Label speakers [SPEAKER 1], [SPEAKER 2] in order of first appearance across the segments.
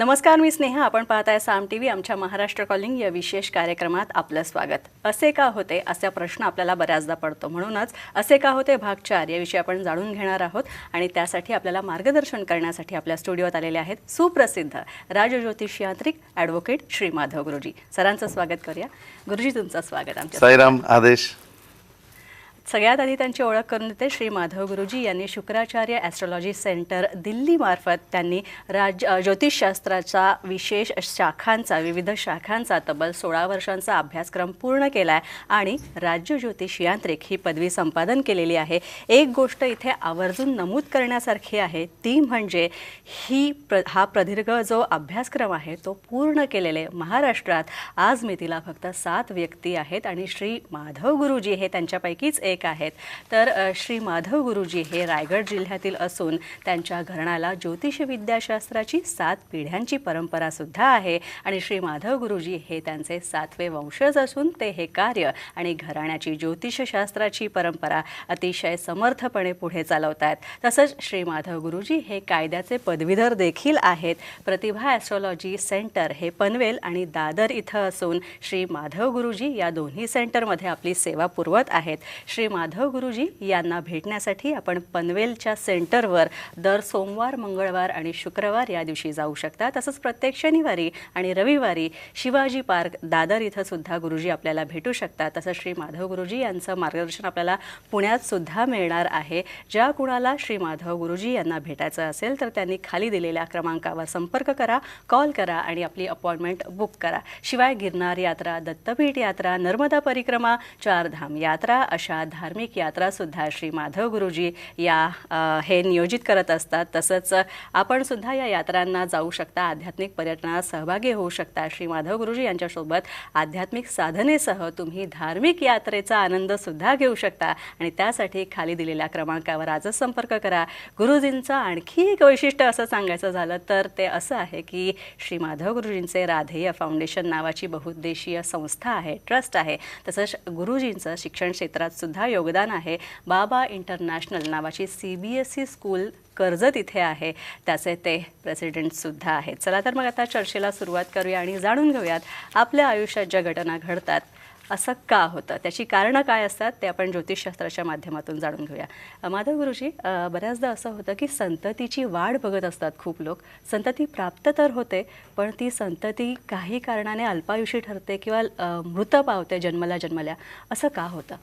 [SPEAKER 1] नमस्कार मी स्नेहा. आपण पाहताय साम टी व्ही आमच्या महाराष्ट्र कॉलिंग या विशेष कार्यक्रमात आपलं स्वागत. असे का होते? असा प्रश्न आपल्याला बऱ्याचदा पडतो. म्हणूनच असे का होते? भाग चार याविषयी आपण जाणून घेणार आहोत. आणि त्यासाठी आपल्याला मार्गदर्शन करण्यासाठी आपल्या स्टुडिओत आलेले आहेत सुप्रसिद्ध राजज्योतिष यांत्रिक ॲडव्होकेट श्री माधव गुरुजी. सरांचं स्वागत करूया. गुरुजी तुमचं स्वागत आमच्या
[SPEAKER 2] साईराम आदेश.
[SPEAKER 1] सगळ्यात आधी त्यांची ओळख करून देते श्री माधव गुरुजी यांनी शुक्राचार्य ॲस्ट्रॉलॉजी सेंटर दिल्लीमार्फत त्यांनी राज ज्योतिषशास्त्राचा विशेष शाखांचा विविध शाखांचा तब्बल सोळा वर्षांचा अभ्यासक्रम पूर्ण केला आहे आणि राज्य ज्योतिष यांत्रिक ही पदवी संपादन केलेली आहे. एक गोष्ट इथे आवर्जून नमूद करण्यासारखी आहे ती म्हणजे ही प्र हा प्रदीर्घ जो अभ्यासक्रम आहे तो पूर्ण केलेले महाराष्ट्रात आज मी तिला फक्त सात व्यक्ती आहेत आणि श्री माधव गुरुजी हे त्यांच्यापैकीच एक आहेत. तर श्री माधव गुरुजी हे रायगड जिल्ह्यातील असून त्यांच्या घराण्याला ज्योतिष विद्याशास्त्राची सात पिढ्यांची परंपरा सुद्धा आहे आणि श्री माधव गुरुजी हे त्यांचे सातवे वंशज असून ते हे कार्य आणि घराण्याची ज्योतिषशास्त्राची परंपरा अतिशय समर्थपणे पुढे चालवत आहेत तसंच श्री माधव गुरुजी हे कायद्याचे पदवीधर देखील आहेत. प्रतिभा ॲस्ट्रॉलॉजी सेंटर हे पनवेल आणि दादर इथं असून श्री माधव गुरुजी या दोन्ही सेंटरमध्ये आपली सेवा पुरवत आहेत. श्री श्री माधव गुरुजी यांना भेटण्यासाठी आपण पनवेलच्या सेंटरवर दर सोमवार मंगळवार आणि शुक्रवार या दिवशी जाऊ शकता. तसंच प्रत्येक शनिवारी आणि रविवारी शिवाजी पार्क दादर इथं सुद्धा गुरुजी आपल्याला भेटू शकतात. तसंच श्री माधव गुरुजी यांचं मार्गदर्शन आपल्याला पुण्यात सुद्धा मिळणार आहे. ज्या कुणाला श्री माधव गुरुजी यांना भेटायचं असेल तर त्यांनी खाली दिलेल्या क्रमांकावर संपर्क करा कॉल करा आणि आपली अपॉइंटमेंट बुक करा. शिवाय गिरनार यात्रा दत्तपीठ यात्रा नर्मदा परिक्रमा चारधाम यात्रा अशा धार्मिक यात्रासुद्धा श्री माधव गुरुजी या हे नियोजित करत असतात. तसंच आपण सुद्धा या यात्रांना जाऊ शकता. आध्यात्मिक पर्यटनात सहभागी होऊ शकता. श्री माधव गुरुजी यांच्यासोबत आध्यात्मिक साधनेसह तुम्ही धार्मिक यात्रेचा आनंद सुद्धा घेऊ शकता. आणि त्यासाठी खाली दिलेल्या क्रमांकावर आजच संपर्क करा. गुरुजींचं आणखी एक वैशिष्ट्य असं सांगायचं झालं तर ते असं आहे की श्री माधव गुरुजींचे राधेय फाउंडेशन नावाची बहुउद्देशीय संस्था आहे. ट्रस्ट आहे. तसंच गुरुजींचं शिक्षण क्षेत्रात सुद्धा योगदान आहे. बाबा इंटरनॅशनल नावाची C B S E school Karjat इथे आहे. त्याचे ते प्रेसिडेंटसुद्धा आहेत. चला तर मग आता चर्चेला सुरुवात करूया आणि जाणून घेऊयात आपल्या आयुष्यात ज्या घटना घडतात असं का होतं? त्याची कारणं काय असतात? ते आपण ज्योतिषशास्त्राच्या माध्यमातून जाणून घेऊया. माधव गुरुजी बऱ्याचदा असं होतं की संततीची वाढ बघत असतात खूप लोक. संतती प्राप्त तर होते पण ती संतती काही कारणाने अल्पायुषी ठरते किंवा मृत पावते जन्मला जन्मल्या. असं का होतं?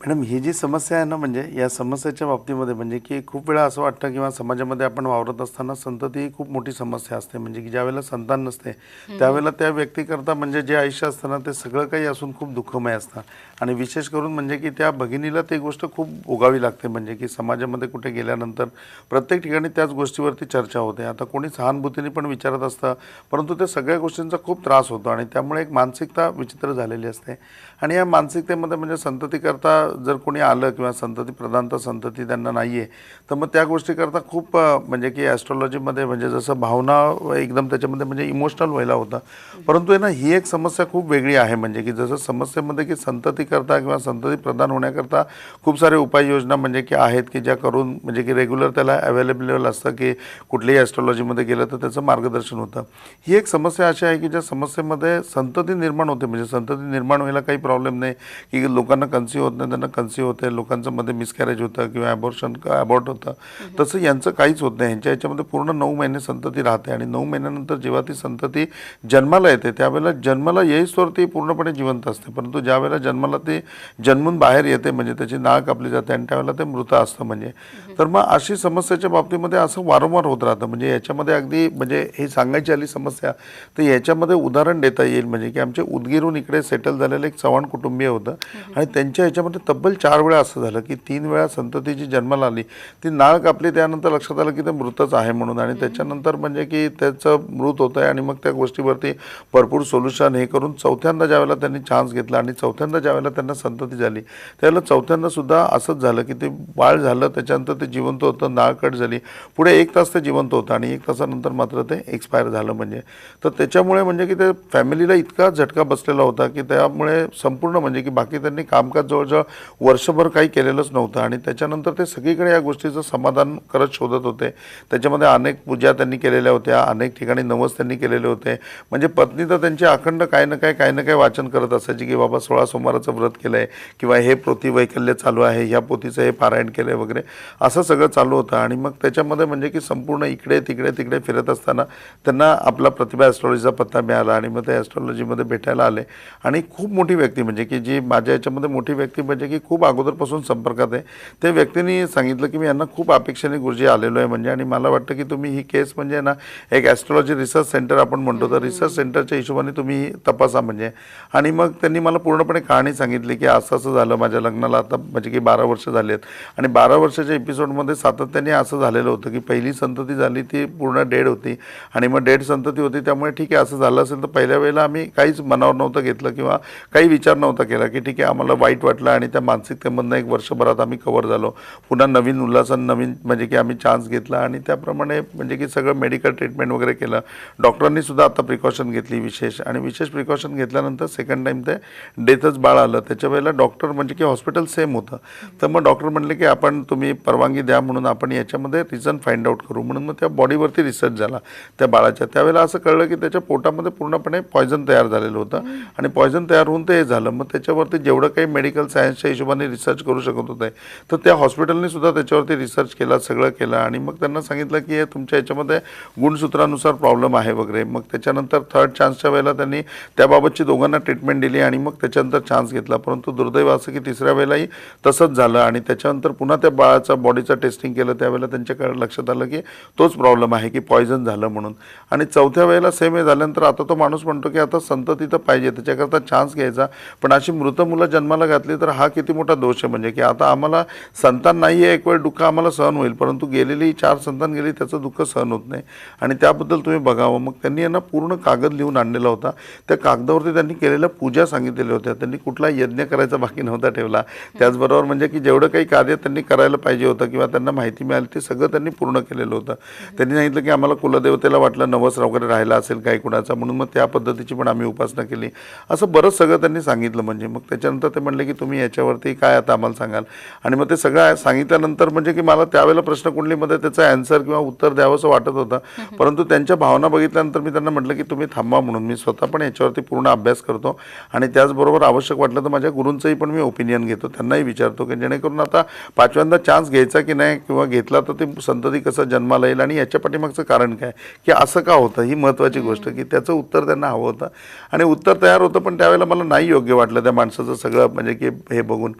[SPEAKER 2] मॅडम ही जी समस्या आहे ना म्हणजे या समस्येच्या बाबतीमध्ये म्हणजे की खूप वेळा असं वाटतं किंवा समाजामध्ये आपण वावरत असताना संतती ही खूप मोठी समस्या असते. म्हणजे की ज्यावेळेला संतान नसते त्यावेळेला त्या व्यक्तीकरता म्हणजे जे आयुष्य असतं ना ते सगळं काही असून खूप दुःखमय असतं. आणि विशेष करून म्हणजे की त्या भगिनीला ती गोष्ट खूप भोगावी लागते. म्हणजे की समाजामध्ये कुठे गेल्यानंतर प्रत्येक ठिकाणी त्याच गोष्टीवरती चर्चा होते. आता कोणी सहानुभूतीने पण विचारत असतं परंतु त्या सगळ्या गोष्टींचा खूप त्रास होतो आणि त्यामुळे एक मानसिकता विचित्र झालेली असते. आणि या मानसिकतेमध्ये म्हणजे संततीकरता जर कोणी आलं किंवा संतती प्रधानता संतती त्यांना नाही आहे तर मग त्या गोष्टीकरता खूप म्हणजे की ॲस्ट्रॉलॉजीमध्ये म्हणजे जसं भावना एकदम त्याच्यामध्ये म्हणजे इमोशनल व्हायला होतं. परंतु आहे ना ही एक समस्या खूप वेगळी आहे. म्हणजे की जसं समस्येमध्ये की संततीकरता किंवा संतती प्रदान होण्याकरता खूप सारे उपाययोजना म्हणजे की आहेत की ज्या करून म्हणजे की रेग्युलर त्याला अवेलेबल असतं की कुठल्याही ॲस्ट्रॉलॉजीमध्ये गेलं तर त्याचं मार्गदर्शन होतं. ही एक समस्या अशी आहे की ज्या समस्येमध्ये संतती निर्माण होते. म्हणजे संतती निर्माण व्हायला काही प्रॉब्लेम नाही की लोकांना कन्सिव्ह होत नाही त्यांना कन्सिव्ह होते लोकांचं मध्ये मिसकॅरेज होतं किंवा ॲबॉर्शन ॲबॉर्ट होतं. तसं यांचं काहीच होत नाही. यांच्या याच्यामध्ये पूर्ण नऊ महिने संतती राहते आणि नऊ महिन्यानंतर जेव्हा ती संतती जन्माला येते त्यावेळेला जन्माला येईस्तोवर ती पूर्णपणे जिवंत असते. परंतु ज्यावेळेला जन्माला ती जन्मून बाहेर येते म्हणजे त्याची नाळ कापली जाते आणि त्यावेळेला ते मृत असतं म्हणजे. तर मग अशी समस्येच्या बाबतीमध्ये असं वारंवार होत राहतं. म्हणजे याच्यामध्ये अगदी म्हणजे हे सांगायची आली समस्या तर याच्यामध्ये उदाहरण देता येईल. म्हणजे की आमचे उदगीरून इकडे सेटल झालेलं एक चव्हाण कुटुंबीय होतं आणि त्यांच्या याच्यामध्ये तब्बल चार वेळा असं झालं की तीन वेळा संततीची जन्माला आली. ती नाळ कापली त्यानंतर लक्षात आलं की ते मृतच आहे म्हणून. आणि त्याच्यानंतर म्हणजे की त्याचं मृत होतं आहे आणि मग त्या गोष्टीवरती भरपूर सोल्युशन हे करून चौथ्यांदा ज्यावेळेला त्यांनी चान्स घेतला आणि चौथ्यांदा ज्यावेळेला त्यांना संतती झाली त्यावेळेला चौथ्यांदा सुद्धा असंच झालं की ते बाळ झालं त्याच्यानंतर ते जिवंत होतं नाळ कट झाली. पुढे एक तास ते जिवंत होतं आणि एक तासानंतर मात्र ते एक्सपायर झालं म्हणजे. तर त्याच्यामुळे म्हणजे की ते फॅमिलीला इतका झटका बसलेला होता की त्यामुळे संपूर्ण म्हणजे की बाकी त्यांनी कामकाज जवळजवळ वर्षभर काही केलेलंच नव्हतं आणि त्याच्यानंतर ते सगळीकडे या गोष्टीचं समाधान करत शोधत होते. त्याच्यामध्ये अनेक पूजा त्यांनी केलेल्या होत्या अनेक ठिकाणी नवस त्यांनी केलेले होते. म्हणजे पत्नी तर त्यांची अखंड काही ना काय काही ना काय वाचन करत असायची की बाबा सोळा सोमवाराचं व्रत केलं आहे किंवा हे पोथी वैकल्य चालू आहे ह्या पोथीचं हे पारायण केलं आहे वगैरे. असं सगळं चालू होतं आणि मग त्याच्यामध्ये म्हणजे की संपूर्ण इकडे तिकडे तिकडे फिरत असताना त्यांना आपला प्रतिभा ॲस्ट्रॉलॉजीचा पत्ता मिळाला आणि मग ते ॲस्ट्रॉलॉजीमध्ये भेटायला आले. आणि खूप मोठी व्यक्ती म्हणजे की जी माझ्या याच्यामध्ये मोठी व्यक्ती म्हणजे की खूप अगोदरपासून संपर्कात आहे. त्या व्यक्तीने सांगितलं की मी यांना खूप अपेक्षेने गुरुजी आलेलो आहे म्हणजे आणि मला वाटतं की तुम्ही ही केस म्हणजे ना एक ॲस्ट्रॉलॉजी रिसर्च सेंटर आपण म्हणतो तर रिसर्च सेंटरच्या हिशोबाने तुम्ही तपासा म्हणजे. आणि मग त्यांनी मला पूर्णपणे कहाणी सांगितली की असं असं झालं माझ्या लग्नाला आता म्हणजे की बारा वर्ष झाली आहेत. आणि बारा वर्षाच्या एपिसोडमध्ये सातत्याने असं झालेलं होतं की पहिली संतती झाली ती पूर्ण डेड होती. आणि मग डेड संतती होती त्यामुळे ठीक आहे असं झालं असेल तर पहिल्या वेळेला आम्ही काहीच मनावर नव्हतं घेतलं किंवा काही विचार नव्हता केला की ठीक आहे आम्हाला वाईट वाटलं आणि त्या मानसिकतेमधनं एक वर्षभरात आम्ही कवर झालो. पुन्हा नवीन उल्हासन नवीन म्हणजे की आम्ही चान्स घेतला आणि त्याप्रमाणे म्हणजे की सगळं मेडिकल ट्रीटमेंट वगैरे केलं. डॉक्टरांनी सुद्धा आता प्रिकॉशन घेतली विशेष आणि विशेष प्रिकॉशन घेतल्यानंतर सेकंड टाईम ते डेथच बाळ आलं. त्याच्या वेळेला डॉक्टर म्हणजे की हॉस्पिटल सेम होतं. तर मग डॉक्टर म्हणले की आपण तुम्ही परवानगी द्या म्हणून आपण याच्यामध्ये रिझन फाइंड आउट करू म्हणून मग त्या बॉडीवरती रिसर्च झाला त्या बाळाच्या. त्यावेळेला असं कळलं की त्याच्या पोटामध्ये पूर्णपणे पॉयझन तयार झालेलं होतं. आणि पॉयझन तयार होऊन ते हे झालं. मग त्याच्यावरती जेवढं काही मेडिकल त्या हिशोबाने रिसर्च करू शकत होते. तर त्या हॉस्पिटलने सुद्धा त्याच्यावरती रिसर्च केला सगळं केलं आणि मग त्यांना सांगितलं की हे तुमच्या याच्यामध्ये गुणसूत्रानुसार प्रॉब्लेम आहे वगैरे. मग त्याच्यानंतर थर्ड चान्सच्या वेळेला त्यांनी त्याबाबतची दोघांना ट्रीटमेंट दिली आणि मग त्याच्यानंतर चान्स घेतला. परंतु दुर्दैव असं की तिसऱ्या वेळेलाही तसंच झालं आणि त्याच्यानंतर पुन्हा त्या बाळाचा बॉडीचं टेस्टिंग केलं. त्यावेळेला त्यांच्याकडे लक्षात आलं की तोच प्रॉब्लेम आहे की पॉयझन झालं म्हणून. आणि चौथ्या वेळेला सेम हे झाल्यानंतर आता तो माणूस म्हणतो की आता संतती तर पाहिजे त्याच्याकरता चान्स घ्यायचा. पण अशी मृत मुलं जन्माला घातली तर हा किती मोठा दोष आहे म्हणजे की आता आम्हाला संतान नाही आहे एक वेळ दुःख आम्हाला सहन होईल परंतु गेलेली चार संतान गेली त्याचं दुःख सहन होत नाही. आणि त्याबद्दल तुम्ही बघावं. मग त्यांनी यांना पूर्ण कागद लिहून आणलेला होता. त्या कागदावरती त्यांनी केलेल्या पूजा सांगितलेल्या होत्या. त्यांनी कुठला यज्ञ करायचा बाकी नव्हता ठेवला. त्याचबरोबर म्हणजे की जेवढं काही कार्य त्यांनी करायला पाहिजे होतं किंवा त्यांना माहिती मिळाली ते सगळं त्यांनी पूर्ण केलेलं होतं. त्यांनी सांगितलं की आम्हाला कुलदेवतेला वाटलं नवस वगैरे राहिला असेल काही कुणाचा म्हणून मग त्या पद्धतीची पण आम्ही उपासना केली. असं बरंच सगळं त्यांनी सांगितलं म्हणजे. मग त्याच्यानंतर ते म्हणले की तुम्ही याच्यावरती काय आता आम्हाला सांगाल? आणि मग ते सगळं सांगितल्यानंतर म्हणजे की मला त्यावेळेला प्रश्नकुंडलीमध्ये त्याचं ॲन्सर किंवा उत्तर द्यावंसं वाटत होतं. परंतु त्यांच्या भावना बघितल्यानंतर मी त्यांना म्हटलं की तुम्ही थांबा म्हणून. मी स्वतः पण याच्यावरती पूर्ण अभ्यास करतो. आणि त्याचबरोबर आवश्यक वाटलं तर माझ्या गुरूंचंही पण मी ओपिनियन घेतो. त्यांनाही विचारतो की जेणेकरून आता पाचव्यांदा चान्स घ्यायचा की नाही किंवा घेतला तर ते संतती कसं जन्माला येईल आणि याच्या पाठीमागचं कारण काय? की असं का होतं? ही महत्त्वाची गोष्ट की त्याचं उत्तर त्यांना हवं होतं. आणि उत्तर तयार होतं पण त्यावेळेला मला नाही योग्य वाटलं त्या माणसाचं सगळं म्हणजे की हे bangun.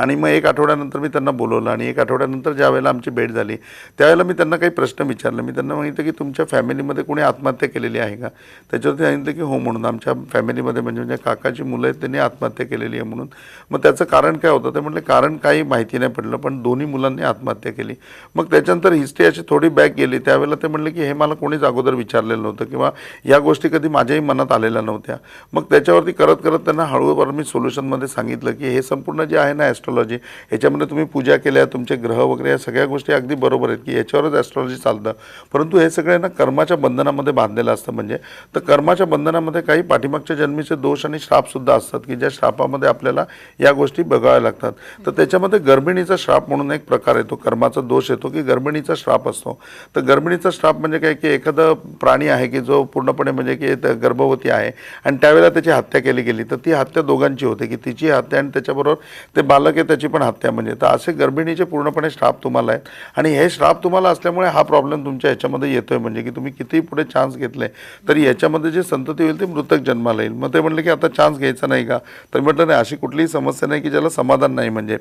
[SPEAKER 2] आणि मग एक आठवड्यानंतर मी त्यांना बोलवलं आणि एक आठवड्यानंतर ज्या वेळेला आमची भेट झाली त्यावेळेला मी त्यांना काही प्रश्न विचारले. मी त्यांना सांगितलं की तुमच्या फॅमिलीमध्ये कोणी आत्महत्या केलेली आहे का? त्याच्यावरती सांगितलं की हो म्हणून. आमच्या फॅमिलीमध्ये म्हणजे म्हणजे काकाची मुलं आहेत त्यांनी आत्महत्या केलेली आहे म्हणून. मग त्याचं कारण काय होतं? ते म्हटलं कारण काही माहिती नाही पडलं पण दोन्ही मुलांनी आत्महत्या केली. मग त्याच्यानंतर हिस्ट्री अशी थोडी बॅक गेली. त्यावेळेला ते म्हणले की हे मला कोणीच अगोदर विचारलेलं नव्हतं किंवा या गोष्टी कधी माझ्याही मनात आलेल्या नव्हत्या. मग त्याच्यावरती करत करत त्यांना हळूहळू मी सोल्युशनमध्ये सांगितलं की हे संपूर्ण जे आहे ना ॲस्ट्रॉलॉजी याच्यामध्ये तुम्ही पूजा केल्या तुमचे ग्रह वगैरे या सगळ्या गोष्टी अगदी बरोबर आहेत की याच्यावरच ॲस्ट्रॉलॉजी चालतं. परंतु हे सगळ्यांना ना कर्माच्या बंधनामध्ये बांधलेलं असतं म्हणजे तर कर्माच्या बंधनामध्ये काही पाठीमागच्या जन्मीचे दोष आणि श्रापसुद्धा असतात की ज्या श्रापामध्ये आपल्याला या गोष्टी बघाव्या लागतात. तर त्याच्यामध्ये गर्भिणीचा श्राप म्हणून एक प्रकार येतो कर्माचा दोष येतो की गर्भिणीचा श्राप असतो. तर गर्भिणीचा श्राप म्हणजे काय की एखादं प्राणी आहे की जो पूर्णपणे म्हणजे की गर्भवती आहे आणि त्यावेळेला त्याची हत्या केली गेली तर ती हत्या दोघांची होते की तिची हत्या आणि त्याच्याबरोबर ते बालक की त्याची पण हत्या म्हणजे. तर असे गर्भिणीचे पूर्णपणे श्राप तुम्हाला आहेत. आणि हे श्राप तुम्हाला असल्यामुळे हा प्रॉब्लेम तुमच्या ह्याच्यामध्ये येतोय म्हणजे की तुम्ही कितीही पुढे चान्स घेतले तरी याच्यामध्ये जे संतती होईल ते मृतक जन्माला येईल. मग ते म्हटलं की आता चान्स घ्यायचा नाही का? तर म्हटलं नाही अशी कुठलीही समस्या नाही की ज्याला समाधान नाही म्हणजे.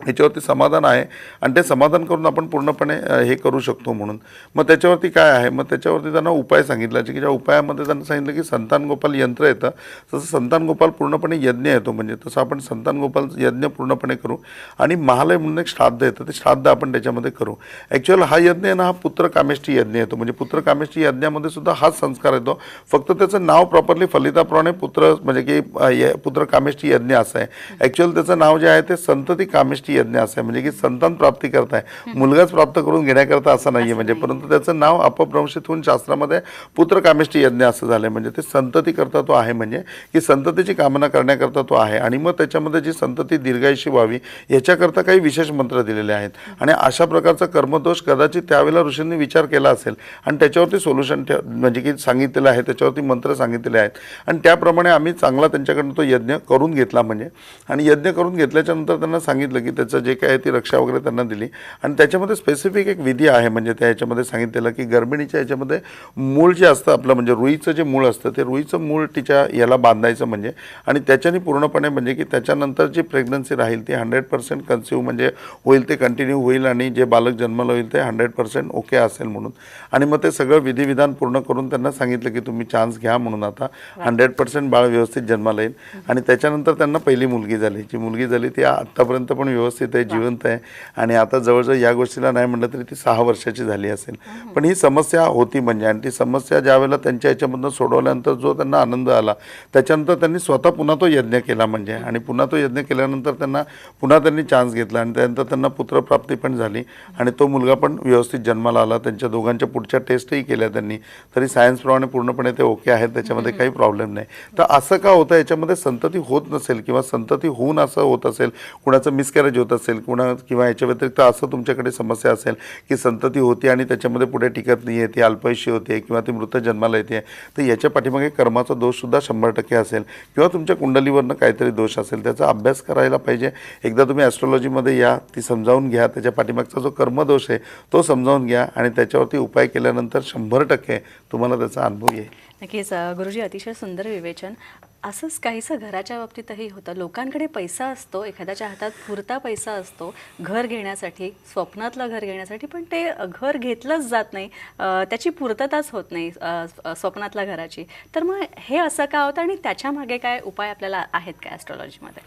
[SPEAKER 2] ह्याच्यावरती समाधान आहे. आणि ते समाधान करून आपण पूर्णपणे हे करू शकतो म्हणून. मग त्याच्यावरती काय आहे? मग त्याच्यावरती त्यांना उपाय सांगितला. की ज्या उपायामध्ये त्यांना सांगितलं की संतान गोपाल यंत्र येतं. तसं संतान गोपाल पूर्णपणे यज्ञ येतो म्हणजे तसं आपण संतान गोपाल यज्ञ पूर्णपणे करू. आणि महालय म्हणून एक श्राद्ध येतं. ते श्राद्ध आपण त्याच्यामध्ये करू. ॲक्च्युअल हा यज्ञ आहे ना हा पुत्र कामेष्टी यज्ञ येतो. म्हणजे पुत्र कामेष्टी यज्ञामध्ये सुद्धा हाच संस्कार येतो. फक्त त्याचं नाव प्रॉपरली फलिताप्रमाणे पुत्र म्हणजे की पुत्र कामेष्टी यज्ञ असं आहे. ॲक्च्युअल त्याचं नाव जे आहे ते संतती कामेष्टी कामेष्टी यज्ञ असं आहे म्हणजे की संतान प्राप्ती करताय. मुलगाच प्राप्त करून घेण्याकरता असं नाहीये म्हणजे परंतु त्याचं नाव अपभ्रंशित होऊन शास्त्रामध्ये पुत्र कामेष्टी यज्ञ असं झालंय. म्हणजे ते संतती करता तो आहे म्हणजे की संततीची कामना करण्याकरता तो आहे. आणि मग त्याच्यामध्ये जी संतती दीर्घायुषी व्हावी याच्याकरता काही विशेष मंत्र दिलेले आहेत. आणि अशा प्रकारचा कर्मदोष कदाचित त्यावेळेला ऋषींनी विचार केला असेल. आणि त्याच्यावरती सोल्युशन म्हणजे की सांगितलेलं आहे त्याच्यावरती मंत्र सांगितलेले आहेत. आणि त्याप्रमाणे आम्ही चांगला त्यांच्याकडनं तो यज्ञ करून घेतला म्हणजे. आणि यज्ञ करून घेतल्याच्या नंतर त्यांना सांगितलं की त्याचं जे काय आहे ती रक्षा वगैरे त्यांना दिली. आणि त्याच्यामध्ये स्पेसिफिक एक विधी आहे म्हणजे त्या याच्यामध्ये सांगितलेलं की गर्भिणीच्या याच्यामध्ये मूळ जे असतं आपलं म्हणजे रुईचं जे मूळ असतं ते रुईचं मूळ तिच्या याला बांधायचं म्हणजे आणि त्याच्याने पूर्णपणे म्हणजे की त्याच्यानंतर जी प्रेग्नन्सी राहील ती हंड्रेड पर्सेंट कन्सिव्ह म्हणजे होईल ते कंटिन्यू होईल आणि जे बालक जन्माला होईल ते हंड्रेड पर्सेंट ओके असेल म्हणून. आणि मग ते सगळं विधिविधान पूर्ण करून त्यांना सांगितलं की तुम्ही चान्स घ्या म्हणून आता हंड्रेड पर्सेंट बाळ व्यवस्थित जन्माला येईल. आणि त्याच्यानंतर त्यांना पहिली मुलगी झाली. जी मुलगी झाली ती आत्तापर्यंत पण व्यवस्थित आहे जिवंत आहे. आणि आता जवळजवळ या गोष्टीला नाही म्हटलं तरी ती सहा वर्षाची झाली असेल. पण ही समस्या होती म्हणजे. आणि ती समस्या ज्या वेळेला त्यांच्या याच्यामधनं सोडवल्यानंतर जो त्यांना आनंद आला त्याच्यानंतर त्यांनी स्वतः पुन्हा तो यज्ञ केला म्हणजे. आणि पुन्हा तो यज्ञ केल्यानंतर त्यांना पुन्हा त्यांनी चान्स घेतला आणि त्यानंतर त्यांना पुत्रप्राप्ती पण झाली. आणि तो मुलगा पण व्यवस्थित जन्माला आला. त्यांच्या दोघांच्या पुढच्या टेस्टही केल्या त्यांनी. तरी सायन्सप्रमाणे पूर्णपणे ते ओके आहेत. त्याच्यामध्ये काही प्रॉब्लेम नाही. तर असं का होतं? याच्यामध्ये संतती होत नसेल किंवा संतती होऊन असं होत असेल कुणाचं मिसकॅरेज होत असेल कुणा किंवा याच्या व्यतिरिक्त असं तुमच्याकडे समस्या असेल की संतती होती आणि त्याच्यामध्ये पुढे टिकत नाही आहे ती अल्पयुषी होते किंवा ती मृत जन्माला येते तर याच्या पाठीमागे कर्माचा दोषसुद्धा शंभर टक्के असेल. किंवा तुमच्या कुंडलीवरनं काहीतरी दोष असेल त्याचा अभ्यास करायला पाहिजे. एकदा तुम्ही ॲस्ट्रॉलॉजीमध्ये या ती समजावून घ्या. त्याच्या पाठीमागचा जो कर्मदोष आहे तो समजावून घ्या आणि त्याच्यावरती उपाय केल्यानंतर शंभर टक्के तुम्हाला त्याचा अनुभव येईल.
[SPEAKER 1] नक्कीच गुरुजी अतिशय सुंदर विवेचन. असंच काहीसं घराच्या बाबतीतही होतं. लोकांकडे पैसा असतो एखाद्याच्या हातात पुरता पैसा असतो घर घेण्यासाठी स्वप्नातलं घर घेण्यासाठी पण ते घर घेतलंच जात नाही. त्याची पूर्तताच होत नाही स्वप्नातल्या घराची. तर मग हे असं का होतं आणि त्याच्यामागे काय उपाय आपल्याला आहेत काय ॲस्ट्रॉलॉजीमध्ये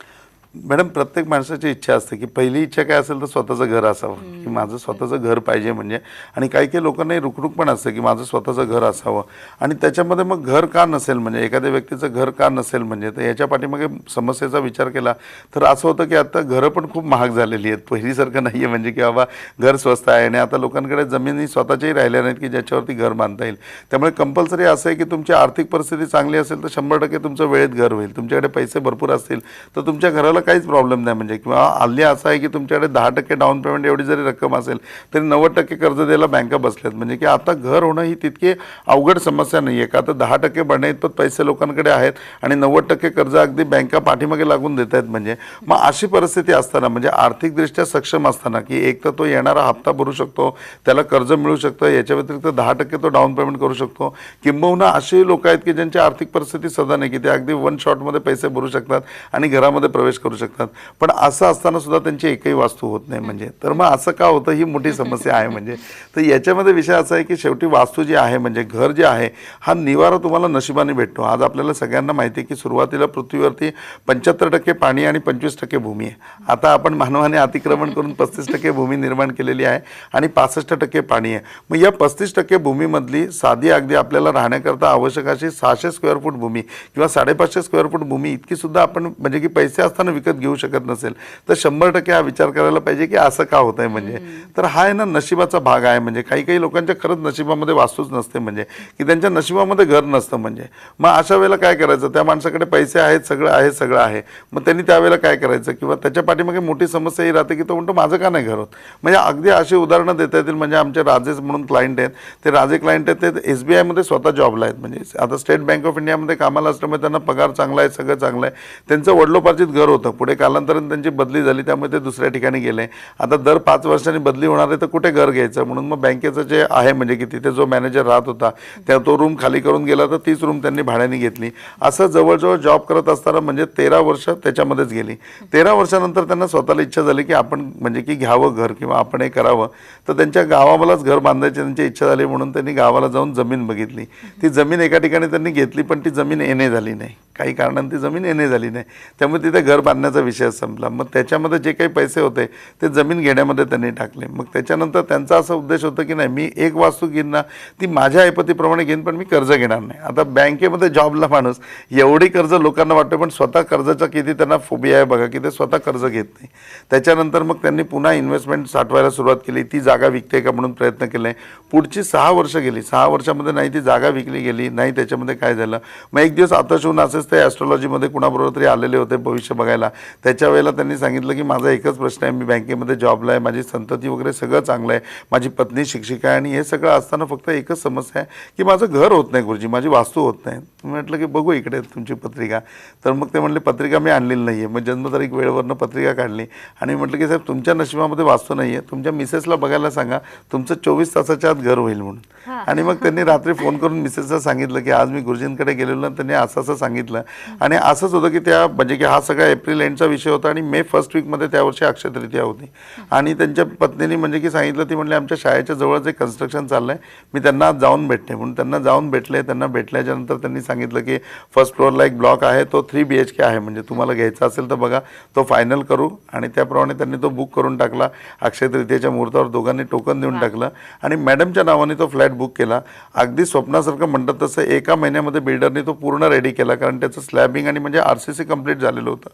[SPEAKER 2] मॅडम प्रत्येक माणसाची इच्छा असते की पहिली इच्छा काय असेल तर स्वतःचं घर असावं की माझं स्वतःचं घर पाहिजे म्हणजे. आणि काही काही लोकांनाही रुकरुक पण असते की माझं स्वतःचं घर असावं. आणि त्याच्यामध्ये मग घर का नसेल म्हणजे एखाद्या व्यक्तीचं घर का नसेल म्हणजे. तर याच्या पाठीमागे समस्येचा विचार केला तर असं होतं की आता घरं पण खूप महाग झालेली आहेत. पहिलीसारखं नाही आहे म्हणजे की बाबा घर स्वस्त आहे आणि आता लोकांकडे जमिनी स्वतःच्याही राहिल्या नाहीत की ज्याच्यावरती घर बांधता येईल. त्यामुळे कंपल्सरी असं आहे की तुमची आर्थिक परिस्थिती चांगली असेल तर शंभर टक्के तुमचं वेळेत घर होईल. तुमच्याकडे पैसे भरपूर असतील तर तुमच्या घराला काहीच प्रॉब्लेम नाही. म्हणजे किंवा हल्ली असं आहे की तुमच्याकडे दहा टक्के डाऊन पेमेंट एवढी जरी रक्कम असेल तरी नव्वद टक्के कर्ज द्यायला बँका बसल्यात म्हणजे की आता घर होणं ही तितकी अवघड समस्या नाही आहे का? तर दहा टक्के भरण्या इतपत पैसे लोकांकडे आहेत आणि नव्वद टक्के कर्ज अगदी बँका पाठीमागे लागून देत आहेत. म्हणजे मग अशी परिस्थिती असताना म्हणजे आर्थिकदृष्ट्या सक्षम असताना की एक तर तो येणारा हप्ता भरू शकतो त्याला कर्ज मिळू शकतं याच्या व्यतिरिक्त दहा टक्के तो डाऊन पेमेंट करू शकतो. किंबहुना असे लोक आहेत की ज्यांची आर्थिक परिस्थिती सदा नाही की ते अगदी वन शॉटमध्ये पैसे भरू शकतात आणि घरामध्ये प्रवेश करू शकतात. पण असं असताना सुद्धा त्यांची एकही वास्तू होत नाही म्हणजे. तर मग असं का होतं? ही मोठी समस्या आहे म्हणजे. तर याच्यामध्ये विषय असा आहे की शेवटी वास्तू जी आहे म्हणजे घर जे आहे हा निवारा तुम्हाला नशिबाने भेटतो. आज आपल्याला सगळ्यांना माहिती आहे की सुरुवातीला पृथ्वीवरती पंच्याहत्तर टक्के पाणी आणि पंचवीस टक्के भूमी आहे. आता आपण मानवाने अतिक्रमण करून पस्तीस टक्के भूमी निर्माण केलेली आहे आणि पासष्ट टक्के पाणी आहे. मग या पस्तीस टक्के भूमीमधली साधी अगदी आपल्याला राहण्याकरता आवश्यक अशी सहाशे स्क्वेअर फूट भूमी किंवा साडेपाचशे स्क्वेअर फूट भूमी इतकी सुद्धा आपण म्हणजे की पैसे असताना विकत घेऊ शकत नसेल तर शंभर टक्के हा विचार करायला पाहिजे की असं का होत आहे म्हणजे तर हा आहे ना नशिबाचा भाग आहे म्हणजे. काही काही लोकांच्या खरंच नशिबामध्ये वास्तूच नसते म्हणजे की त्यांच्या नशिबामध्ये घर नसतं म्हणजे. मग अशा वेळेला काय करायचं? त्या माणसाकडे पैसे आहेत सगळं आहे सगळं आहे. मग त्यांनी त्यावेळेला काय करायचं? किंवा त्याच्या पाठीमागे मोठी समस्या ही राहते की तो म्हणतो माझं का नाही घर होत? म्हणजे अगदी अशी उदाहरणं देता येतील म्हणजे आमचे राजेस म्हणून क्लायंट आहेत. ते राजे क्लायंट आहेत ते एस बी आयमध्ये स्वतः जॉबला आहेत. म्हणजे आता स्टेट बँक ऑफ इंडियामध्ये कामाला असल्यामुळे त्यांना पगार चांगला आहे सगळं चांगलं आहे. त्यांचं वडलोपार्जित घर होतं. पुढे कालांतराने त्यांची बदली झाली त्यामुळे ते दुसऱ्या ठिकाणी गेले. आता दर पाच वर्षांनी बदली होणार आहे तर कुठे घर घ्यायचं? म्हणून मग बँकेचं जे आहे म्हणजे की तिथे जो मॅनेजर राहत होता त्या तो रूम खाली करून गेला तर तीच रूम त्यांनी भाड्याने घेतली. असं जवळजवळ जॉब करत असताना म्हणजे तेरा वर्ष त्याच्यामध्येच गेली. तेरा वर्षानंतर त्यांना स्वतःला इच्छा झाली की आपण म्हणजे की घ्यावं घर किंवा आपण हे करावं. तर त्यांच्या गावामलाच घर बांधायची त्यांची इच्छा झाली म्हणून त्यांनी गावाला जाऊन जमीन बघितली. ती जमीन एका ठिकाणी त्यांनी घेतली पण ती जमीन येणे झाली नाही. काही कारणाने ती जमीन येणे झाली नाही. त्यामुळे तिथे घर बांध मारण्याचा विषय संपला. मग त्याच्यामध्ये जे काही पैसे होते ते जमीन घेण्यामध्ये त्यांनी टाकले. मग त्याच्यानंतर त्यांचा असा उद्देश होता की नाही मी एक वास्तू घेईन ना ती माझ्या ऐपतीप्रमाणे घेईन पण मी कर्ज घेणार नाही. आता बँकेमध्ये जॉबला माणूस एवढी कर्ज लोकांना वाटतं पण स्वतः कर्जाचा किती त्यांना फोबिया आहे बघा की ते स्वतः कर्ज घेत नाही. त्याच्यानंतर मग त्यांनी पुन्हा इन्व्हेस्टमेंट साठवायला सुरुवात केली. ती जागा विकते का म्हणून प्रयत्न केले. पुढची सहा वर्ष गेली. सहा वर्षामध्ये नाही ती जागा विकली गेली नाही त्याच्यामध्ये काय झालं. मग एक दिवस आता होऊन असेच ते ॲस्ट्रॉलॉजीमध्ये कुणाबरोबर तरी आलेले होते भविष्य बघायला. त्याच्या वेळेला त्यांनी सांगितलं की माझा एकच प्रश्न आहे मी बँकेमध्ये जॉबला आहे माझी संतती वगैरे सगळं चांगलं आहे माझी पत्नी शिक्षिका आहे आणि हे सगळं असताना फक्त एकच समस्या आहे की माझं घर होत नाही गुरुजी माझी वास्तू होत नाही. मी म्हटलं की बघू इकडे तुमची पत्रिका. तर मग ते म्हणले पत्रिका मी आणलेली नाही आहे मग जन्मतारीख वेळेवरनं पत्रिका काढली आणि म्हटलं की साहेब तुमच्या नशिबामध्ये वास्तू नाही आहे तुमच्या मिसेसला बघायला सांगा तुमचं चोवीस तासाच्या आत घर होईल म्हणून. आणि मग त्यांनी रात्री फोन करून मिसेसला सांगितलं की आज मी गुरुजींकडे गेलेलो त्यांनी असं असं सांगितलं. आणि असंच होतं की त्या म्हणजे की हा सगळा एप्रिल एंडचा विषय होता आणि मे फर्स्ट वीकमध्ये त्या वर्षी अक्षय तृतीया होती. आणि त्यांच्या पत्नीने म्हणजे की सांगितलं ती म्हणले आमच्या शाळेच्या जवळच एक कन्स्ट्रक्शन चाललं आहे मी त्यांना जाऊन भेटते. म्हणून त्यांना जाऊन भेटले. त्यांना भेटल्याच्या नंतर त्यांनी सांगितलं की फर्स्ट फ्लोअरला एक ब्लॉक आहे तो थ्री बी एच के आहे. म्हणजे तुम्हाला घ्यायचा असेल तर बघा तो फायनल करू. आणि त्याप्रमाणे त्यांनी तो बुक करून टाकला. अक्षय तृतीयेच्या मुहूर्तावर दोघांनी टोकन देऊन टाकलं. आणि मॅडमच्या नावाने तो फ्लॅट बुक केला. अगदी स्वप्नासारखं म्हणतात तसं एका महिन्यामध्ये बिल्डरने तो पूर्ण रेडी केला. कारण त्याचं स्लॅबिंग आणि म्हणजे आर सी सी कंप्लीट झालेलं होतं.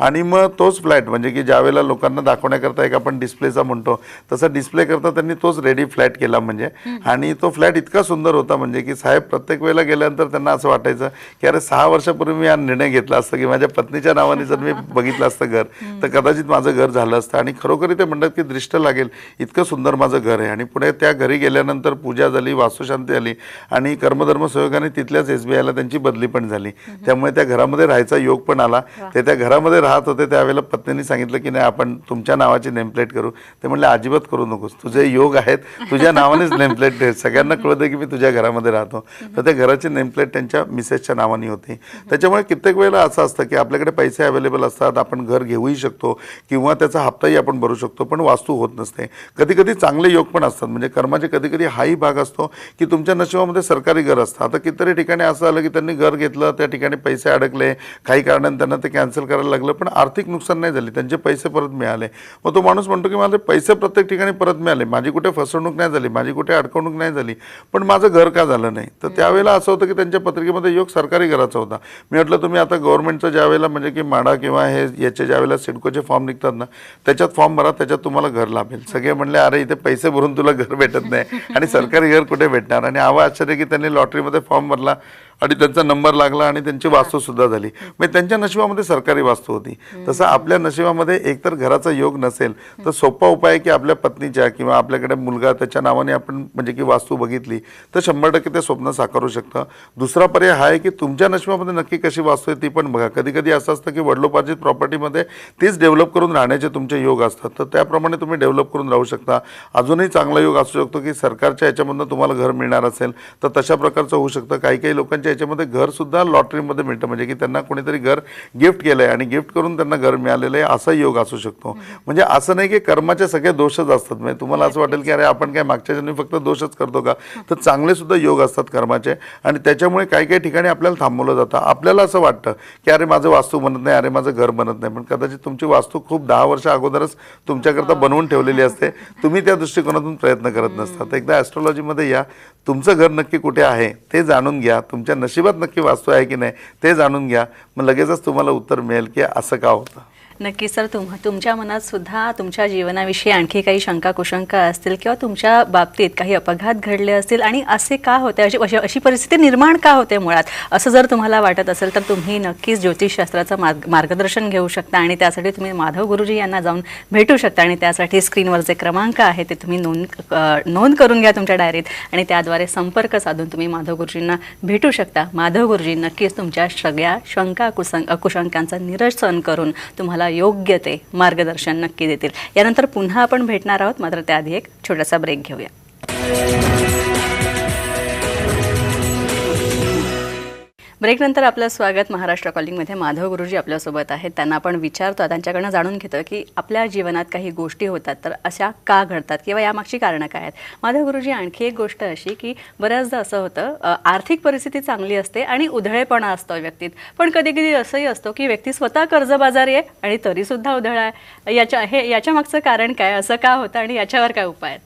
[SPEAKER 2] आणि मग तोच फ्लॅट म्हणजे की ज्यावेळेला लोकांना दाखवण्याकरता एक आपण डिस्प्लेचा म्हणतो तसा डिस्प्ले करता त्यांनी तोच रेडी फ्लॅट केला म्हणजे. आणि तो फ्लॅट इतका सुंदर होता म्हणजे की साहेब प्रत्येक वेळेला गेल्यानंतर त्यांना असं वाटायचं की अरे सहा वर्षापूर्वी मी हा निर्णय घेतला असता की माझ्या पत्नीच्या नावाने जर मी बघितलं असतं घर तर कदाचित माझं घर झालं असतं. आणि खरोखर ते म्हणतात की दृष्ट लागेल इतकं सुंदर माझं घर आहे. आणि पुढे त्या घरी गेल्यानंतर पूजा झाली वास्तुशांती झाली आणि कर्मधर्म सहयोगाने तिथल्याच एस बी आयला त्यांची बदली पण झाली. त्यामुळे त्या घरामध्ये राहायचा योग पण आला. ते त्या घरामध्ये राहत होते त्यावेळेला पत्नीने सांगितलं की नाही आपण तुमच्या नावाची नेमप्लेट करू. ते म्हणले अजिबात करू नकोस. तुझे योग आहेत तुझ्या नावानेच नेमप्लेट ठेव सगळ्यांना कळतं की मी तुझ्या घरामध्ये राहतो. तर त्या घराची नेमप्लेट त्यांच्या मिसेसच्या नावाने होती. त्याच्यामुळे कित्येक वेळेला असं असतं की आपल्याकडे पैसे अवेलेबल असतात आपण घर घेऊही शकतो किंवा त्याचा हप्ताही आपण भरू शकतो पण वास्तू होत नसते. कधी कधी चांगले योग पण असतात. म्हणजे कर्माचे कधी कधी हाही भाग असतो की तुमच्या नशिबामध्ये सरकारी घर असतं. आता कितीतरी ठिकाणी असं आलं की त्यांनी घर घेतलं त्या ठिकाणी पैसे अडकले. काही कारणाने त्यांना ते कॅन्सल करायला लागलं पण आर्थिक नुकसान नाही झाली. त्यांचे पैसे परत मिळाले. मग तो माणूस म्हणतो की माझे पैसे प्रत्येक ठिकाणी परत मिळाले. माझी कुठे फसवणूक नाही झाली माझी कुठे अडकवणूक नाही झाली पण माझं घर का झालं नाही? तर त्यावेळेला असं होतं की त्यांच्या पत्रिकेमध्ये योग सरकारी घराचा होता. मी म्हटलं तुम्ही आता गव्हर्नमेंटचं ज्या वेळेला म्हणजे की माडा किंवा हे याचे ज्या वेळेला सिडकोचे फॉर्म निघतात ना त्याच्यात फॉर्म भरा त्याच्यात तुम्हाला घर लाभेल. सगळे म्हणले अरे इथे पैसे भरून तुला घर भेटत नाही आणि सरकारी घर कुठे भेटणार? आणि आवा आश्चर्य की त्यांनी लॉटरीमध्ये फॉर्म भरला. आणि त्यांचा नंबर लागला आणि त्यांची वास्तू सुद्धा झाली. म्हणजे त्यांच्या नशिबामध्ये सरकारी वास्तू होती. तसं आपल्या नशिबामध्ये एकतर घराचा योग नसेल तर सोपा उपाय की आपल्या पत्नीच्या किंवा आपल्याकडे मुलगा त्याच्या नावाने आपण म्हणजे की वास्तू बघितली तर शंभर टक्के ते स्वप्न साकारू शकतं. दुसरा पर्याय हा आहे की तुमच्या नशिबामध्ये नक्की कशी वास्तू आहे ती पण बघा. कधी कधी असं असतं की वडलोपार्जित प्रॉपर्टीमध्ये तीच डेव्हलप करून राहण्याचे तुमचे योग असतात. तर त्याप्रमाणे तुम्ही डेव्हलप करून राहू शकता. अजूनही चांगला योग असू शकतो की सरकारच्या याच्यामधनं तुम्हाला घर मिळणार असेल तर तशा प्रकारचं होऊ शकतं. काही काही लोकांच्या याच्यामध्ये घरसुद्धा लॉटरीमध्ये मिळतं. म्हणजे की त्यांना कोणीतरी घर गिफ्ट केलं आहे आणि गिफ्ट करून त्यांना घर मिळालेलं आहे असा योग असू शकतो. म्हणजे असं नाही की कर्माचे सगळे दोषच असतात. म्हणजे तुम्हाला असं वाटेल की अरे आपण काय मागच्या जन्मी फक्त दोषच करतो का? तर चांगले सुद्धा योग असतात कर्माचे. आणि त्याच्यामुळे काही काही ठिकाणी आपल्याला थांबवलं जातं. आपल्याला असं वाटतं की अरे माझं वास्तू बनत नाही अरे माझं घर बनत नाही. पण कदाचित तुमची वास्तू खूप दहा वर्ष अगोदरच तुमच्याकरता बनवून ठेवलेली असते. तुम्ही त्या दृष्टिकोनातून प्रयत्न करत नसता. तर एकदा ॲस्ट्रॉलॉजीमध्ये या. तुमचं घर नक्की कुठे आहे ते जाणून घ्या. तुमच्या नशिबात नक्की वास्तू आहे की नाही ते जाणून घ्या. मग लगेचच तुम्हाला उत्तर मिळेल की असं का होतं.
[SPEAKER 1] नक्की सर तुम तुमच्या मनात सुद्धा तुमच्या जीवनाविषयी आणखी काही शंका कुशंका असतील किंवा तुमच्या बाबतीत काही अपघात घडले असतील आणि असे का होते अशी अशी अशी परिस्थिती निर्माण का होते मुळात? असं जर तुम्हाला वाटत असेल तर तुम्ही नक्कीच ज्योतिषशास्त्राचं मार्ग मार्गदर्शन घेऊ शकता आणि त्यासाठी तुम्ही माधव गुरुजी यांना जाऊन भेटू शकता आणि त्यासाठी स्क्रीनवर जे क्रमांक आहे ते तुम्ही नोंद नोंद करून घ्या तुमच्या डायरीत आणि त्याद्वारे संपर्क साधून तुम्ही माधव गुरुजींना भेटू शकता. माधव गुरुजी नक्कीच तुमच्या सगळ्या शंका कुसं कुशंकांचं निरसन करून तुम्हाला योग्य ते मार्गदर्शन नक्की देतील. यानंतर पुन्हा आपण भेटणार आहोत मात्र त्याआधी एक छोटासा ब्रेक घेऊया. ब्रेकनंतर आपलं स्वागत महाराष्ट्र कॉलिंगमध्ये. माधव गुरुजी आपल्यासोबत आहेत. त्यांना आपण विचारतो त्यांच्याकडनं जाणून घेतो की आपल्या जीवनात काही गोष्टी होतात तर अशा का घडतात किंवा यामागची कारणं काय आहेत? माधव गुरुजी आणखी एक गोष्ट अशी की बऱ्याचदा असं होतं आर्थिक परिस्थिती चांगली असते आणि उधळेपणा असतो व्यक्तीत. पण कधी कधी असंही असतो की व्यक्ती स्वतः कर्जबाजारी आहे आणि तरीसुद्धा उधळ आहे. याच्या हे याच्या मागचं कारण काय? असं का होतं? आणि याच्यावर काय उपाय आहेत?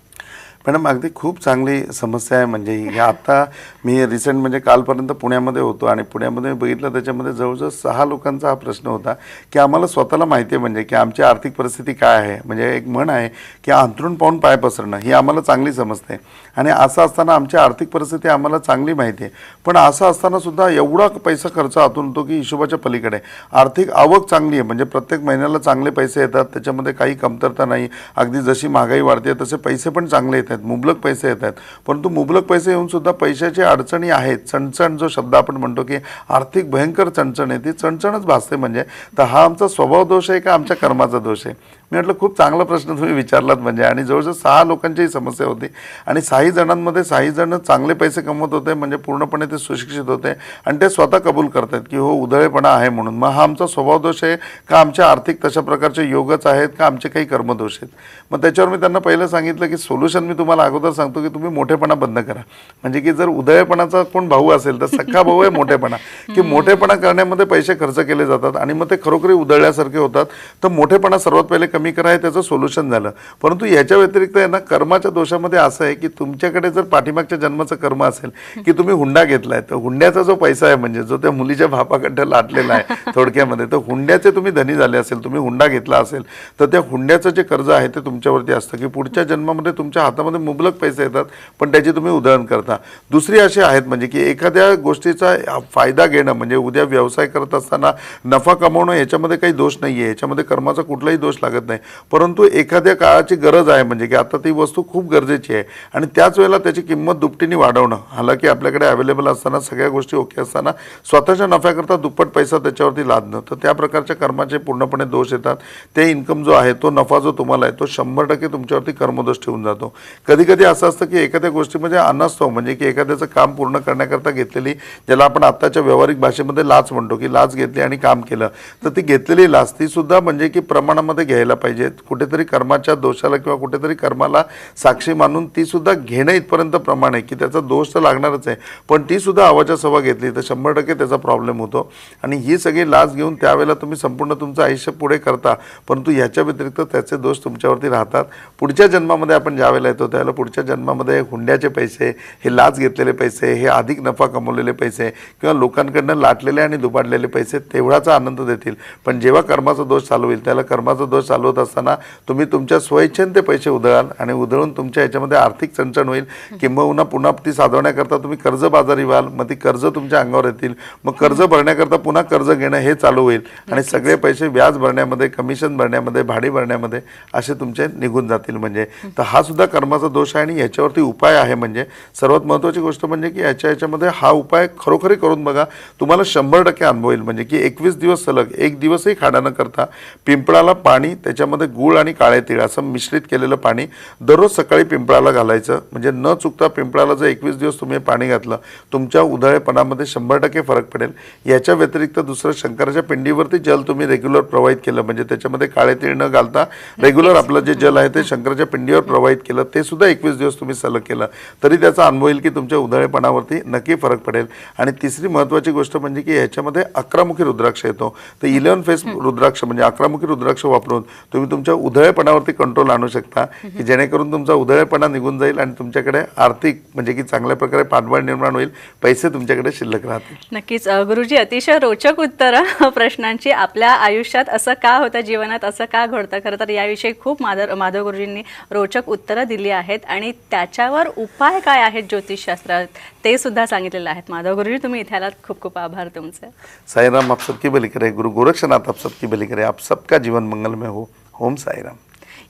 [SPEAKER 2] मॅडम अगदी खूप चांगली समस्या आहे. म्हणजे ही आता मी रिसेंट म्हणजे कालपर्यंत पुण्यामध्ये होतो आणि पुण्यामध्ये बघितलं त्याच्यामध्ये जवळजवळ सहा लोकांचा हा प्रश्न होता की आम्हाला स्वतःला माहिती आहे म्हणजे की आमची आर्थिक परिस्थिती काय आहे. म्हणजे एक म्हण आहे की अंथरूण पाहून पाय पसरणं ही आम्हाला चांगली समजते आणि असं असताना आमची आर्थिक परिस्थिती आम्हाला चांगली माहिती आहे. पण असं असताना सुद्धा एवढा पैसा खर्च आतून होतो की हिशोबाच्या पलीकडे. आर्थिक आवक चांगली आहे. म्हणजे प्रत्येक महिन्याला चांगले पैसे येतात त्याच्यामध्ये काही कमतरता नाही. अगदी जशी महागाई वाढते तसे पैसे पण चांगले येतात. आहेत मुबलक पैसे येत आहेत परंतु मुबलक पैसे येऊन सुद्धा पैशाची अडचणी आहेत. चणचण जो शब्द आपण म्हणतो की आर्थिक भयंकर चणचण आहे ती चणचणच भासते म्हणजे तर हा आमचा स्वभाव दोष आहे का आमच्या कर्माचा दोष आहे? मी म्हटलं खूप चांगला प्रश्न तुम्ही विचारलात म्हणजे. आणि जवळजवळ सहा लोकांची ही समस्या होती. आणि सहाही जणांमध्ये सहाही जण चांगले पैसे कमवत होते म्हणजे पूर्णपणे ते सुशिक्षित होते आणि ते स्वतः कबूल करतात की हो उधळेपणा आहे म्हणून. मग हा आमचा स्वभाव दोष आहे का? आमच्या आर्थिक तशा प्रकारचे योगच आहेत का? आमचे काही कर्मदोष आहेत? मग त्याच्यावर मी त्यांना पहिलं सांगितलं की सोल्युशन मी तुम्हाला अगोदर सांगतो की तुम्ही मोठेपणा बंद करा. म्हणजे की जर उदयपणाचा कोण भाऊ असेल तर सख्खा भाऊ आहे मोठेपणा. की मोठेपणा करण्यामध्ये पैसे खर्च केले जातात आणि मग ते खरोखरी उधळल्यासारखे होतात. तर मोठेपणा सर्वात पहिले कमी करा हे त्याचं सोल्युशन झालं. परंतु याच्या व्यतिरिक्त आहे ना कर्माच्या दोषामध्ये असं आहे की तुमच्याकडे जर पाठीमागच्या जन्माचं कर्म असेल की तुम्ही हुंडा घेतलाय तर हुंड्याचा जो पैसा आहे म्हणजे जो त्या मुलीच्या बापाकडे लाटलेला आहे थोडक्यामध्ये तर हुंड्याचे तुम्ही धनी झाले असेल तुम्ही हुंडा घेतला असेल तर त्या हुंड्याचं जे कर्ज आहे ते तुमच्यावरती असतं की पुढच्या जन्मामध्ये तुमच्या हातामध्ये मुबलक पैसे येतात पण त्याची तुम्ही उधळण करता. दुसरी अशी आहेत म्हणजे की एखाद्या गोष्टीचा फायदा घेणं म्हणजे उद्या व्यवसाय करत असताना नफा कमवणं याच्यामध्ये काही दोष नाही आहे याच्यामध्ये कर्माचा कुठलाही दोष लागत नाही. नाही. परंतु एखाद्या काळाची गरज आहे म्हणजे की आता ती वस्तू खूप गरजेची आहे आणि त्याच वेळेला त्याची किंमत दुपटीने वाढवणं. हालाकी आपल्याकडे अवेलेबल असताना सगळ्या गोष्टी ओके असताना स्वतःच्या नफ्याकरता दुप्पट पैसा त्याच्यावरती लादणं. तर त्या प्रकारच्या कर्माचे पूर्णपणे दोष येतात. ते इन्कम जो आहे तो नफा जो तुम्हाला आहे तो शंभर टक्के तुमच्यावरती कर्मदोष ठेवून जातो. कधी कधी असं असतं की एखाद्या गोष्टीमध्ये म्हणजे अनसतो म्हणजे की एखाद्याचं काम पूर्ण करण्याकरता घेतलेली ज्याला आपण आत्ताच्या व्यावहारिक भाषेमध्ये लाच म्हणतो की लाच घेतली आणि काम केलं. तर ती घेतलेली लाच ती सुद्धा म्हणजे की प्रमाणामध्ये घ्यायला पाहिजेत. कुठेतरी कर्माच्या दोषाला किंवा कुठेतरी कर्माला साक्षी मानून तीसुद्धा घेणं इथपर्यंत प्रमाण आहे की त्याचा दोष तर लागणारच आहे. पण तीसुद्धा आवाच्या सभा घेतली तर शंभर टक्के त्याचा प्रॉब्लेम होतो. आणि ही सगळी लाच घेऊन त्यावेळेला तुम्ही संपूर्ण तुमचं आयुष्य पुढे करता परंतु ह्याच्या व्यतिरिक्त त्याचे दोष तुमच्यावरती राहतात. पुढच्या जन्मामध्ये आपण ज्यावेळेला येतो त्यावेळेला पुढच्या जन्मामध्ये हुंड्याचे पैसे हे लाच घेतलेले पैसे हे अधिक नफा कमवलेले पैसे किंवा लोकांकडनं लाटलेले आणि दुबाडलेले पैसे तेवढाचा आनंद देतील. पण जेव्हा कर्माचा दोष चालू होईल त्याला कर्माचा दोष चालू होत असताना तुम्ही तुमच्या स्वइच्छेने ते पैसे उधळाल आणि उधळून तुमच्या याच्यामध्ये आर्थिक चणचण होईल. किंबहुना पुन्हा ती साधवण्याकरता तुम्ही कर्जबाजारी व्हाल मग ती कर्ज तुमच्या अंगावर येतील. मग कर्ज भरण्याकरता पुन्हा कर्ज घेणं हे चालू होईल. आणि सगळे पैसे व्याज भरण्यामध्ये कमिशन भरण्यामध्ये भाडी भरण्यामध्ये असे तुमचे निघून जातील म्हणजे. तर हा सुद्धा कर्माचा दोष आहे आणि याच्यावरती उपाय आहे म्हणजे. सर्वात महत्त्वाची गोष्ट म्हणजे की याच्या याच्यामध्ये हा उपाय खरोखरी करून बघा. तुम्हाला शंभर टक्के अनुभव येईल. म्हणजे की एकवीस दिवस सलग एक दिवसही खाडा न करता पिंपळाला पाणी त्याच्यामध्ये गूळ आणि काळे तीळ असं मिश्रित केलेलं पाणी दररोज सकाळी पिंपळाला घालायचं. म्हणजे न चुकता पिंपळाला जर एकवीस दिवस तुम्ही पाणी घातलं तुमच्या उधळेपणामध्ये शंभर टक्के फरक पडेल. याच्या व्यतिरिक्त दुसरं शंकराच्या पिंडीवरती जल तुम्ही रेग्युलर प्रवाहित केलं म्हणजे त्याच्यामध्ये काळे तीळ न घालता रेग्युलर आपलं जे जल आहे ते शंकराच्या पिंडीवर प्रवाहित केलं ते सुद्धा एकवीस दिवस तुम्ही सलग केलं. तरी त्याचा अनुभव येईल की तुमच्या उधळेपणावरती नक्की फरक पडेल. आणि तिसरी महत्त्वाची गोष्ट म्हणजे की ह्याच्यामध्ये अकरामुखी रुद्राक्ष येतो. तर इलेव्हन फेस रुद्राक्ष म्हणजे अकरामुखी रुद्राक्ष वापरून तुम्ही तुमच्या उधळेपणावरती कंट्रोल आणू शकता की जेणेकरून तुमचा उधळेपणा निघून जाईल आणि तुमच्याकडे आर्थिक म्हणजे की चांगल्या प्रकारे पाठबळ निर्माण होईल पैसे तुमच्याकडे शिल्लक राहतील.
[SPEAKER 1] नक्कीच. गुरुजी अतिशय रोचक उत्तरं प्रश्नांची. आपल्या आयुष्यात असं का होतं जीवनात असं का घडतं? खरं तर याविषयी खूप माधव माधव गुरुजींनी रोचक उत्तरं दिली आहेत आणि त्याच्यावर उपाय काय आहेत ज्योतिषशास्त्रात ते सुद्धा सांगितलेलं आहेत. माधव गुरुजी तुम्ही इथे आलात. खूप खूप आभार तुमचे.
[SPEAKER 2] साईराम आप सबकी भली करे. गुरु गोरक्षनाथ आप सबकी भली करे. आप सबका जीवन मंगलमय हो. ओम साईराम.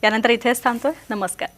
[SPEAKER 1] यानंतर इथेच थांबतोय. नमस्कार.